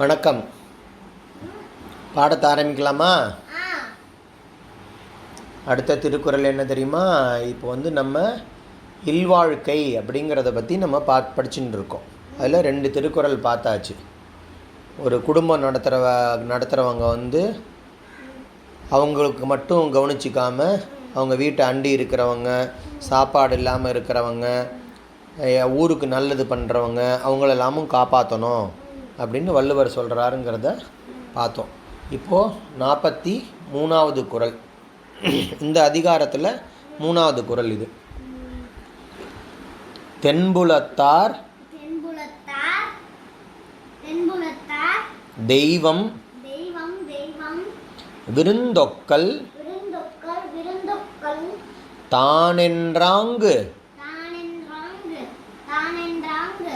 வணக்கம். பாடத்தை ஆரம்பிக்கலாமா? அடுத்த திருக்குறள் என்ன தெரியுமா? இப்போ வந்து நம்ம இல்வாழ்க்கை அப்படிங்கிறத பற்றி நம்ம பா படிச்சுட்டு இருக்கோம். அதில் ரெண்டு திருக்குறள் பார்த்தாச்சு. ஒரு குடும்பம் நடத்துகிறவ நடத்துகிறவங்க வந்து அவங்களுக்கு மட்டும் கவனிச்சிக்காமல் அவங்க வீட்டை அண்டி இருக்கிறவங்க சாப்பாடு இல்லாமல் இருக்கிறவங்க ஊருக்கு நல்லது பண்ணுறவங்க அவங்களெல்லாமும் காப்பாற்றணும் அப்படின்னு வள்ளுவர் சொல்கிறாருங்கிறத பார்த்தோம். இப்போது நாற்பத்தி மூணாவது குறள் இந்த அதிகாரத்தில் மூணாவது குறள் இது. தென்புலத்தார் தெய்வம் விருந்தொக்கல் தானென்றாங்கு தானென்றாங்கு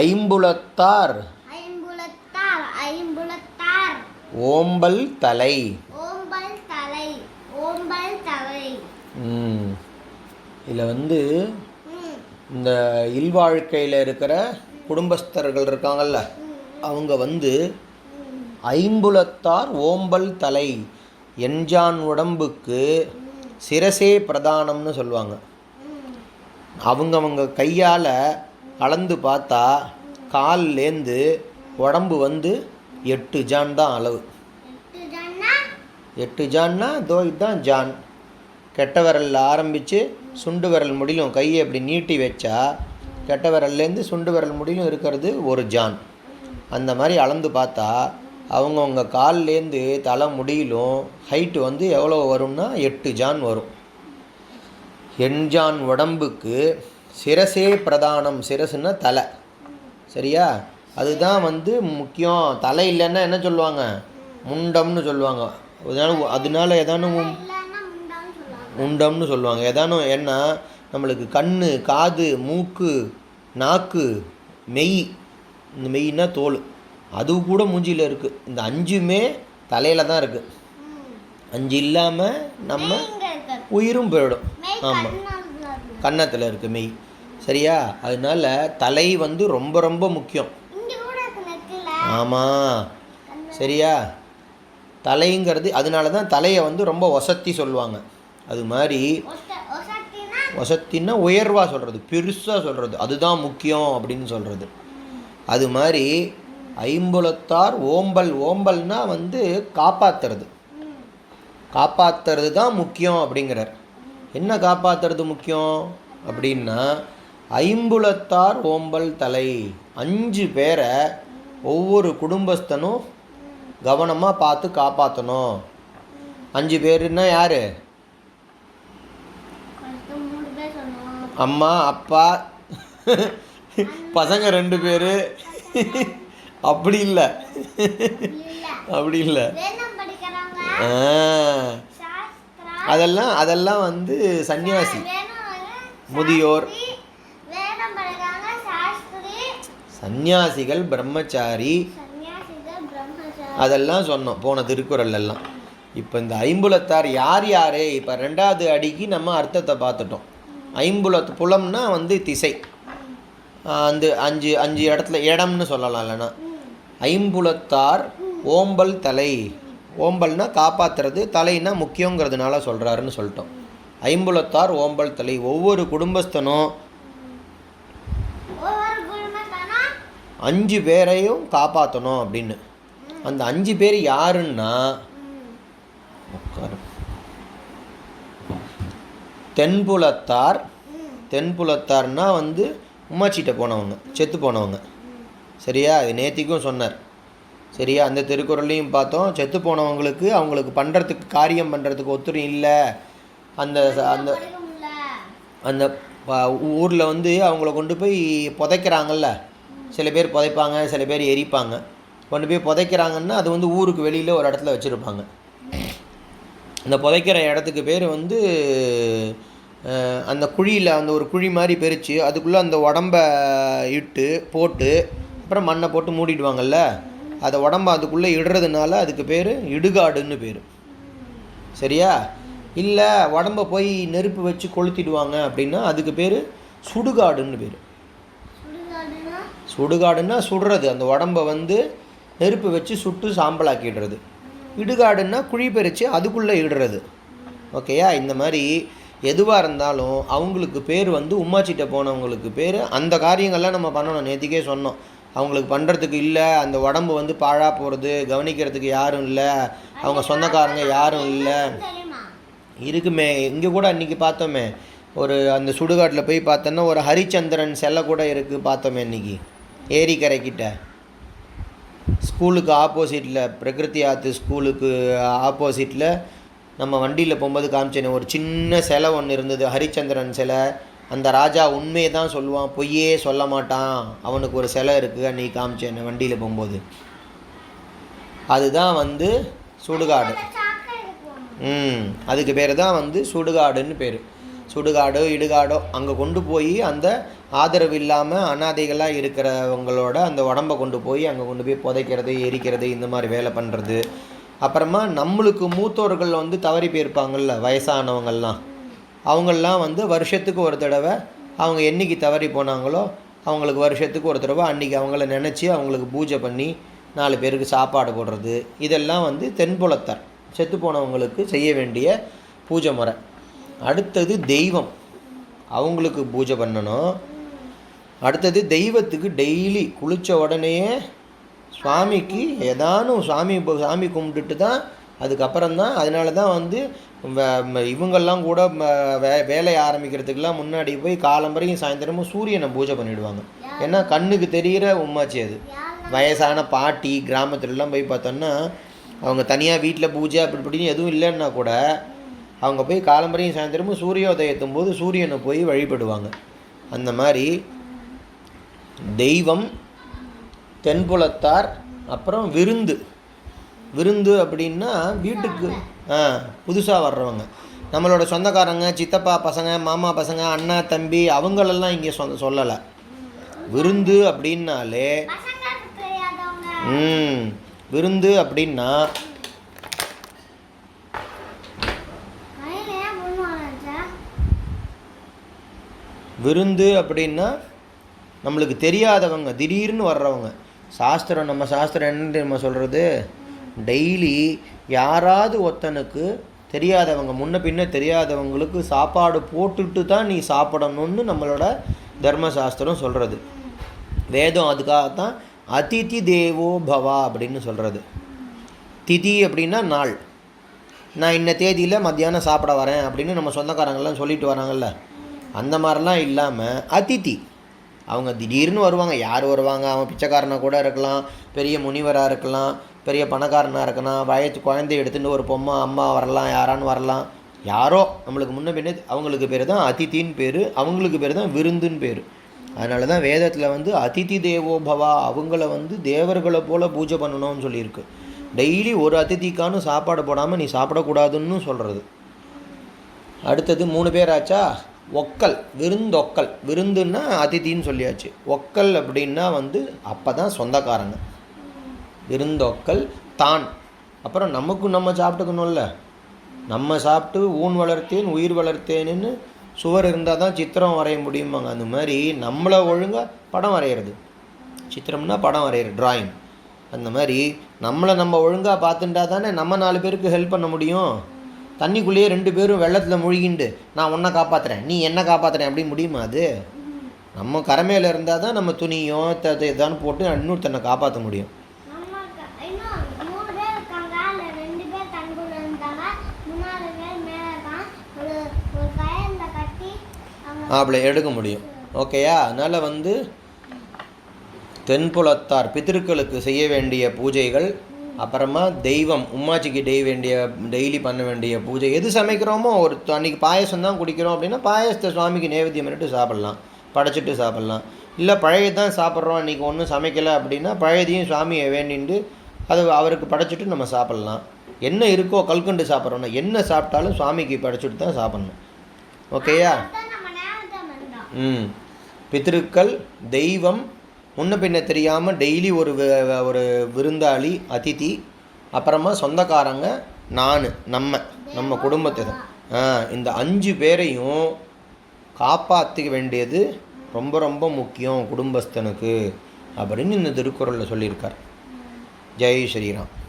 ஐம்புலத்தார். ஐம்புலத்தார் ஐம்புலத்தார். ஓம்பல் தலை. ஓம்பல் தலை ஓம்பல் தலை. இதில் வந்து இந்த இல்வாழ்க்கையில் இருக்கிற குடும்பஸ்தர்கள் இருக்காங்கல்ல அவங்க வந்து ஐம்புலத்தார் ஓம்பல் தலை எஞ்சான் உடம்புக்கு சிரசே பிரதானம்னு சொல்லுவாங்க. அவங்கவங்க கையால் அளந்து பார்த்தா கால்லேருந்து உடம்பு வந்து எட்டு ஜான் தான் அளவு. எட்டு ஜான்னா? தோ இதுதான் ஜான். கெட்ட விரலில் ஆரம்பித்து சுண்டு விரல் முடியிலும் கையை அப்படி நீட்டி வச்சா கெட்ட விரல்லேருந்து சுண்டு விரல் முடியிலும் இருக்கிறது ஒரு ஜான். அந்த மாதிரி அளந்து பார்த்தா அவங்கவுங்க கால்லேருந்து தலை முடியிலும் ஹைட்டு வந்து எவ்வளோ வரும்னா எட்டு ஜான் வரும். எண்ஜான் உடம்புக்கு சிரசே பிரதானம். சிரசுன்னா தலை. சரியா? அதுதான் வந்து முக்கியம். தலை இல்லைன்னா என்ன சொல்லுவாங்க? முண்டம்னு சொல்லுவாங்க. அதனால அதனால ஏதானும் முண்டம்னு சொல்லுவாங்க. ஏதானும் ஏன்னா நம்மளுக்கு கண் காது மூக்கு நாக்கு மெய். இந்த மெய்னா தோல். அது கூட மூஞ்சியில் இருக்குது இந்த அஞ்சுமே தலையில் தான் இருக்குது அஞ்சு இல்லாமல் நம்ம உயிரும் போயிடும். ஆமாம் இருக்கு. கன்னத்தில் இருக்குது மெய். சரியா? அதனால தலை வந்து ரொம்ப ரொம்ப முக்கியம். இருக்கு ஆமாம் சரியா? தலைங்கிறது அதனால தான் தலையை வந்து ரொம்ப ஒசத்தி சொல்லுவாங்க. அது மாதிரி ஒச ஒசத்தினா? ஒசத்தின்னா உயர்வாக சொல்கிறது பெருசாக சொல்கிறது அதுதான் முக்கியம் அப்படின்னு சொல்கிறது அது மாதிரி ஐம்புலத்தார் ஓம்பல் ஓம்பல்னா வந்து காப்பாற்றுறது காப்பாற்றுறது தான் முக்கியம் அப்படிங்கிறார். என்ன காப்பாற்றுறது முக்கியம்? அப்படின்னா ஐம்புலத்தார் ஓம்பல் தலை. அஞ்சு பேரை ஒவ்வொரு குடும்பஸ்தனும் கவனமாக பார்த்து காப்பாற்றணும் அஞ்சு பேருன்னா யார்? அம்மா அப்பா பசங்க ரெண்டு பேர். அப்படி இல்லை. அப்படி இல்லை. ஆ. அதெல்லாம் அதெல்லாம் வந்து சன்னியாசி. முதியோர். சந்நியாசிகள் பிரம்மச்சாரி சன்னியாசிகள் பிரம்மச்சாரி. அதெல்லாம் சொன்னோம் போன திருக்குறள் எல்லாம் இப்போ இந்த ஐம்புலத்தார் யார் யார்? இப்போ ரெண்டாவது அடிக்கு நம்ம அர்த்தத்தை பார்த்துட்டோம். ஐம்புலத்து புலம்னா வந்து திசை. அந்த அஞ்சு அஞ்சு இடத்துல இடம்னு சொல்லலாம் இல்லைன்னா. ஐம்புலத்தார் ஓம்பல் தலை. ஓம்பல்னா காப்பாற்றுறது தலைனா முக்கியங்கிறதுனால சொல்கிறாருன்னு சொல்லிட்டோம். ஐம்புலத்தார் ஓம்பல் தலை ஒவ்வொரு குடும்பஸ்தனும் அஞ்சு பேரையும் காப்பாற்றணும் அப்படின்னு. அந்த அஞ்சு பேர் யாருன்னா. தென்புலத்தார் தென்புலத்தார்னா வந்து உமாச்சிட்ட போனவங்க செத்து போனவங்க. சரியா? அது நேத்திக்கும் சொன்னார். சரியா? அந்த திருக்குறள்லையும் பார்த்தோம். செத்து போனவங்களுக்கு அவங்களுக்கு பண்ணுறதுக்கு காரியம் பண்ணுறதுக்கு ஒத்துரும் இல்லை. அந்த ச- அந்த அந்த ஊரில் வந்து அவங்கள கொண்டு போய் புதைக்கிறாங்கல்ல. சில பேர் புதைப்பாங்க சில பேர் எரிப்பாங்க. கொண்டு போய் புதைக்கிறாங்கன்னா அது வந்து ஊருக்கு வெளியில் ஒரு இடத்துல வச்சுருப்பாங்க. அந்த புதைக்கிற இடத்துக்கு பேர் வந்து அந்த குழியில் அந்த ஒரு குழி மாதிரி பெருச்சு அதுக்குள்ளே அந்த உடம்ப இட்டு போட்டு அப்புறம் மண்ணை போட்டு மூடிடுவாங்கல்ல. அதை உடம்ப அதுக்குள்ளே இடுறதுனால அதுக்கு பேர் இடுகாடுன்னு பேர். சரியா? இல்லை உடம்ப போய் நெருப்பு வச்சு கொளுத்திடுவாங்க அப்படின்னா அதுக்கு பேர் சுடுகாடுன்னு பேர். சுடுகாடுனா சுடுகாடுன்னா சுடுறது. அந்த உடம்ப வந்து நெருப்பு வச்சு சுட்டு சாம்பலாக்கிடுறது. இடுகாடுன்னா குழி பறித்து அதுக்குள்ளே இடுறது. ஓகேயா? இந்த மாதிரி எதுவாக இருந்தாலும் அவங்களுக்கு பேர் வந்து உம்மாச்சிட்ட போனவங்களுக்கு பேர் அந்த காரியங்கள்லாம் நம்ம பண்ணணும். நேத்திக்கே சொன்னோம். அவங்களுக்கு பண்ணுறதுக்கு இல்லை அந்த உடம்பு வந்து பாழாக போகிறது கவனிக்கிறதுக்கு யாரும் இல்லை அவங்க சொந்தக்காரங்க யாரும் இல்லை. இருக்குமே இங்கே கூட அன்றைக்கி பார்த்தோமே ஒரு அந்த சுடுகாட்டில் போய் பார்த்தோன்னா ஒரு ஹரிச்சந்திரன் செல்லை கூட இருக்குது பார்த்தோமே இன்னைக்கு ஏரிக்கரைக்கிட்ட ஸ்கூலுக்கு ஆப்போசிட்டில் பிரகிருதி ஆத்து ஸ்கூலுக்கு ஆப்போசிட்டில் நம்ம வண்டியில் போகும்போது காமிச்சேனே ஒரு சின்ன சிலை ஒன்று இருந்தது ஹரிச்சந்திரன் சிலை. அந்த ராஜா உண்மையை தான் சொல்லுவான் பொய்யே சொல்ல மாட்டான். அவனுக்கு ஒரு சிலை இருக்குது அன்றைக்கி காமிச்சேனே வண்டியில் போகும்போது. அதுதான் வந்து சுடுகாடு. ம் அதுக்கு பேர் தான் வந்து சுடுகாடுன்னு பேர். சுடுகாடோ இடுகாடோ அங்கே கொண்டு போய் அந்த ஆதரவு இல்லாமல் அனாதைகளாக இருக்கிறவங்களோட அந்த உடம்பை கொண்டு போய் அங்கே கொண்டு போய் புதைக்கிறது எரிக்கிறது இந்த மாதிரி வேலை பண்ணுறது அப்புறமா நம்மளுக்கு மூத்தோர்கள் வந்து தவறி போயிருப்பாங்கள்ல வயசானவங்கள்லாம். அவங்கெல்லாம் வந்து வருஷத்துக்கு ஒரு தடவை அவங்க என்னைக்கு தவறி போனாங்களோ அவங்களுக்கு வருஷத்துக்கு ஒரு தடவை அன்றைக்கி அவங்கள நினச்சி அவங்களுக்கு பூஜை பண்ணி நாலு பேருக்கு சாப்பாடு போடுறது. இதெல்லாம் வந்து தென்புலத்தார் செத்து போனவங்களுக்கு செய்ய வேண்டிய பூஜை முறை. அடுத்தது தெய்வம். அவங்களுக்கு பூஜை பண்ணணும். அடுத்தது தெய்வத்துக்கு டெய்லி குளித்த உடனேயே சுவாமிக்கு ஏதானும் சாமி இப்போ சாமி கும்பிட்டுட்டு தான் அதுக்கப்புறம் தான் அதனால தான் வந்து இவங்கெல்லாம் கூட வே வேலையை ஆரம்பிக்கிறதுக்கெல்லாம் முன்னாடி போய் காலம்பரையும் சாயந்தரமும் சூரியனை பூஜை பண்ணிவிடுவாங்க ஏன்னா கண்ணுக்கு தெரிகிற உமாச்சி அது. வயசான பாட்டி கிராமத்துலலாம் போய் பார்த்தோன்னா அவங்க தனியாக வீட்டில் பூஜை அப்படி இப்படின்னு எதுவும் இல்லைன்னா கூட அவங்க போய் காலம்பரையும் சாயந்தரமும் சூரியோதயத்தும் போது சூரியனை போய் வழிபடுவாங்க. அந்த மாதிரி தெய்வம் தென்புலத்தார் அப்புறம் விருந்து. விருந்து அப்படின்னா வீட்டுக்கு புதுசாக வர்றவங்க. நம்மளோட சொந்தக்காரங்க சித்தப்பா பசங்க மாமா பசங்க அண்ணா தம்பி அவங்களெல்லாம் இங்கே சொ சொல்லலை. விருந்து அப்படின்னாலே ம். விருந்து அப்படின்னா விருந்து அப்படின்னா நம்மளுக்கு தெரியாதவங்க திடீர்னு வர்றவங்க. சாஸ்திரம் நம்ம சாஸ்திரம் என்ன தெரியுமா சொல்கிறது டெய்லி யாராவது ஒருத்தனுக்கு தெரியாதவங்க முன்ன பின்ன தெரியாதவங்களுக்கு சாப்பாடு போட்டுட்டு தான் நீ சாப்பிடணும்னு நம்மளோட தர்மசாஸ்திரம் சொல்கிறது வேதம் அதுக்காகத்தான் அதிதி தேவோ பவா அப்படின்னு சொல்கிறது திதி அப்படின்னா நாள். நான் இன்ன தேதியில் மத்தியானம் சாப்பிட வரேன் அப்படின்னு நம்ம சொந்தக்காரங்கள்லாம் சொல்லிட்டு வராங்கல்ல. அந்த மாதிரிலாம் இல்லாமல் அதிதி அவங்க திடீர்னு வருவாங்க. யார் வருவாங்க? அவன் பிச்சைக்காரனாக கூட இருக்கலாம். பெரிய முனிவராக இருக்கலாம். பெரிய பணக்காரனாக இருக்கலாம் வயசு குழந்தை எடுத்துகிட்டு ஒரு பொம்மை அம்மா வரலாம் யாரான்னு வரலாம். யாரோ நம்மளுக்கு முன்ன பின்ன அவங்களுக்கு பேர் தான் அதித்தின்னு பேர் அவங்களுக்கு பேர் தான் விருந்துன்னு பேர். அதனால தான் வேதத்தில் வந்து அதித்தி தேவோபவா அவங்கள வந்து தேவர்களை போல் பூஜை பண்ணணும்னு சொல்லியிருக்கு. டெய்லி ஒரு அதிதிக்கான சாப்பாடு போடாமல் நீ சாப்பிடக்கூடாதுன்னு சொல்கிறது அடுத்தது மூணு பேர் ஆச்சா ஒக்கல் விருந்தொக்கல். விருந்துன்னா அதித்தின்னு சொல்லியாச்சு. ஒக்கல் அப்படின்னா வந்து அப்போ தான் சொந்தக்காரங்க. விருந்தொக்கல் தான். அப்புறம் நமக்கும் நம்ம சாப்பிட்டுக்கணும்ல. நம்ம சாப்பிட்டு ஊன் வளர்த்தேன் உயிர் வளர்த்தேன்னு சுவர் இருந்தால் தான் சித்திரம் வரைய முடியுமாங்க. அந்த மாதிரி நம்மளை ஒழுங்காக படம் வரைகிறது சித்திரம்னா படம் வரைகிறது ட்ராயிங் அந்த மாதிரி நம்மளை நம்ம ஒழுங்காக பார்த்துட்டா தானே நம்ம நாலு பேருக்கு ஹெல்ப் பண்ண முடியும். தண்ணிக்குள்ளேயே ரெண்டு பேரும் வெள்ளத்தில் முழுகிண்டு நான் உன்னை காப்பாற்றுறேன் நீ என்ன காப்பாற்றுறேன் அப்படி முடியுமா அது? நம்ம கரமையில் இருந்தால் தான் நம்ம துணியோ த இதான்னு போட்டு இன்னொருத்தனை காப்பாற்ற முடியும் நமக்கு இன்னும் மூணு பேர் இருக்காங்க அதுல ரெண்டு பேர் தண்ணிக்குள்ள இருந்தாங்க மூணாவது பேர் மேல இருக்கான் ஒரு ஒரு கயல்ல கட்டி அவங்க அப்படி எடுக்க முடியும். ஓகேயா அதனால் வந்து தென்புலத்தார் பித்திருக்களுக்கு செய்ய வேண்டிய பூஜைகள் அப்புறமா தெய்வம் உம்மாச்சிக்கு டெய் வேண்டிய டெய்லி பண்ண வேண்டிய பூஜை. எது சமைக்கிறோமோ ஒரு அன்றைக்கி பாயசம் தான் குடிக்கிறோம் அப்படின்னா பாயசத்தை சுவாமிக்கு நேவேத்தியம் பண்ணிட்டு சாப்பிட்லாம். படைச்சிட்டு சாப்பிட்லாம். இல்லை பழைய தான் சாப்பிட்றோம் அன்றைக்கி ஒன்றும் சமைக்கலை அப்படின்னா பழையதையும் சுவாமியை வேண்டிட்டு அது அவருக்கு படைச்சிட்டு நம்ம சாப்பிட்லாம். என்ன இருக்கோ கல்கண்டு சாப்பிட்றோன்னா என்ன சாப்பிட்டாலும் சுவாமிக்கு படைச்சிட்டு தான் சாப்பிட்ணும். ஓகேயா ம். பித்திருக்கள் தெய்வம் முன்ன பின்ன தெரியாமல் டெய்லி ஒரு ஒரு விருந்தாளி அதிதி அப்புறமா சொந்தக்காரங்க நான் நம்ம நம்ம குடும்பத்தை இந்த அஞ்சு பேரையும் காப்பாற்றிக்க வேண்டியது ரொம்ப ரொம்ப முக்கியம் குடும்பஸ்தனுக்கு அப்படின்னு இந்த திருக்குறளில் சொல்லியிருக்கார். ஜெய் ஸ்ரீராம்.